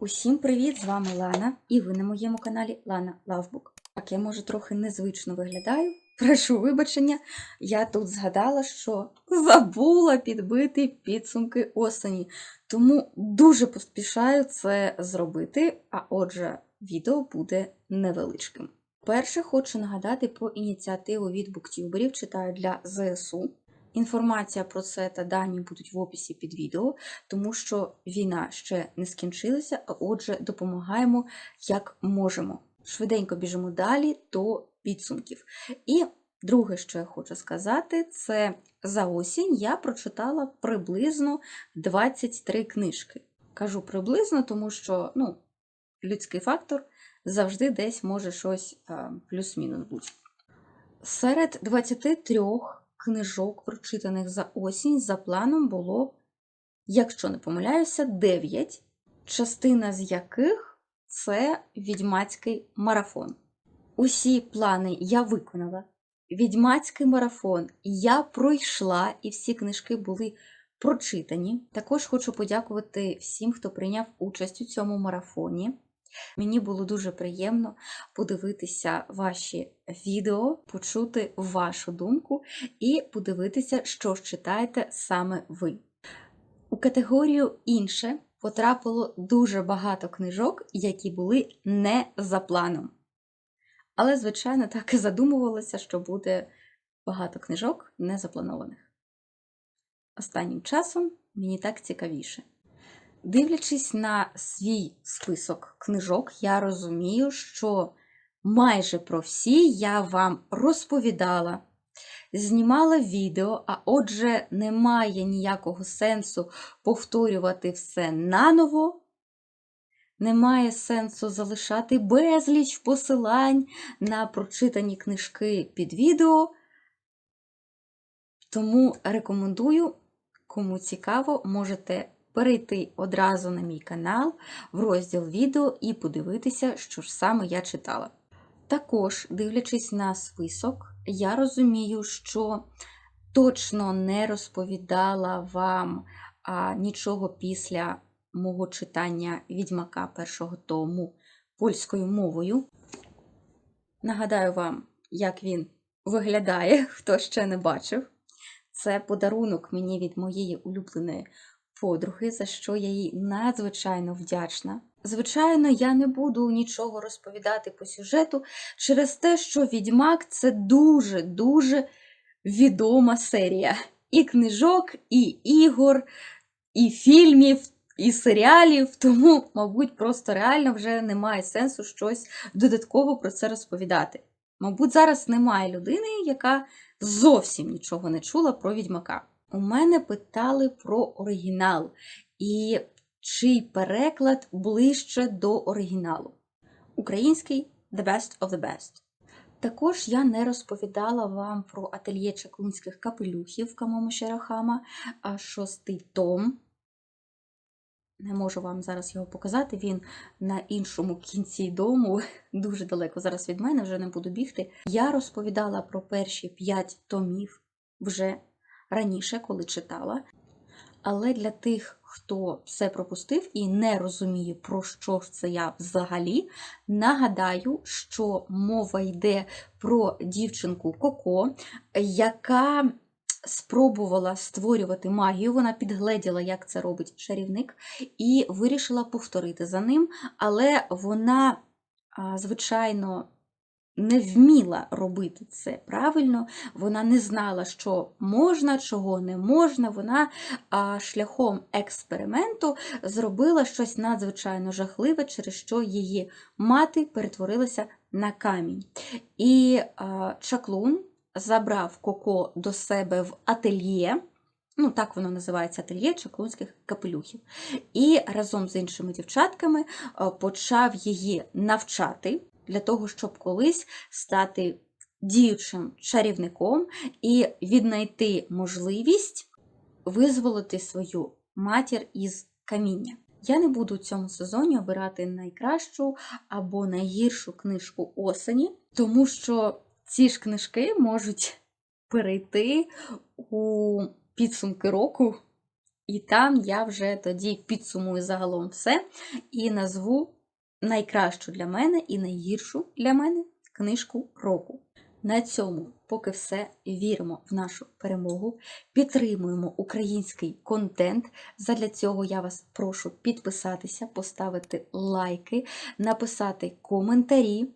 Усім привіт! З вами Лана, і ви на моєму каналі Лана Лавбук. Так, я може трохи незвично виглядаю. Прошу вибачення. Я тут згадала, що забула підбити підсумки осені. Тому дуже поспішаю це зробити. А отже, відео буде невеличким. Перше, хочу нагадати про ініціативу від буктюберів читаю для ЗСУ. Інформація про це та дані будуть в описі під відео, тому що війна ще не скінчилася, а отже, допомагаємо як можемо. Швиденько біжимо далі до підсумків. І друге, що я хочу сказати, це за осінь я прочитала приблизно 23 книжки. Кажу приблизно, тому що ну, людський фактор завжди десь може щось а, плюс-мінус бути. Серед 23 книжок, прочитаних за осінь, за планом було, якщо не помиляюся, 9, частина з яких це відьмацький марафон. Усі плани я виконала. Відьмацький марафон я пройшла, і всі книжки були прочитані. Також хочу подякувати всім, хто прийняв участь у цьому марафоні. Мені було дуже приємно подивитися ваші відео, почути вашу думку і подивитися, що ж читаєте саме ви. У категорію інше потрапило дуже багато книжок, які були не за планом. Але, звичайно, так і задумувалося, що буде багато книжок не запланованих. Останнім часом мені так цікавіше. Дивлячись на свій список книжок, я розумію, що майже про всі я вам розповідала, знімала відео, а отже, немає ніякого сенсу повторювати все наново. Немає сенсу залишати безліч посилань на прочитані книжки під відео. Тому рекомендую, кому цікаво, можете перейти одразу на мій канал в розділ відео і подивитися, що ж саме я читала. Також, дивлячись на список, я розумію, що точно не розповідала вам а, нічого після мого читання відьмака першого тому польською мовою. Нагадаю вам, як він виглядає, хто ще не бачив. Це подарунок мені від моєї улюбленої подруги, за що я їй надзвичайно вдячна. Звичайно, я не буду нічого розповідати по сюжету через те, що Відьмак це дуже-дуже відома серія. І книжок, і ігор, і фільмів, і серіалів. Тому, мабуть, просто реально вже немає сенсу щось додатково про це розповідати. Мабуть, зараз немає людини, яка зовсім нічого не чула про відьмака. У мене питали про оригінал і чий переклад ближче до оригіналу. Український The Best of the Best. Також я не розповідала вам про ательє чаклунських капелюхів Камому Шерахама, а шостий том. Не можу вам зараз його показати, він на іншому кінці дому, дуже далеко зараз від мене, вже не буду бігти. Я розповідала про перші п'ять томів вже раніше, коли читала. Але для тих, хто все пропустив і не розуміє, про що це я взагалі, нагадаю, що мова йде про дівчинку Коко, яка спробувала створювати магію, вона підгледіла, як це робить чарівник, і вирішила повторити за ним, але вона, звичайно, не вміла робити це правильно, вона не знала, що можна, чого не можна. Вона шляхом експерименту зробила щось надзвичайно жахливе, через що її мати перетворилася на камінь. І чаклун забрав Коко до себе в ательє. Ну, так воно називається ательє чаклунських капелюхів. І разом з іншими дівчатками почав її навчати для того, щоб колись стати діючим чарівником і віднайти можливість визволити свою матір із каміння. Я не буду у цьому сезоні обирати найкращу або найгіршу книжку осені, тому що ці ж книжки можуть перейти у підсумки року І там я вже тоді підсумую загалом все і назву найкращу для мене і найгіршу для мене книжку року. На цьому поки все віримо в нашу перемогу, підтримуємо український контент. Задля цього я вас прошу підписатися, поставити лайки, написати коментарі.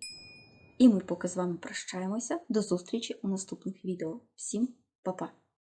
І ми поки з вами прощаємося. До зустрічі у наступних відео. Всім па-па!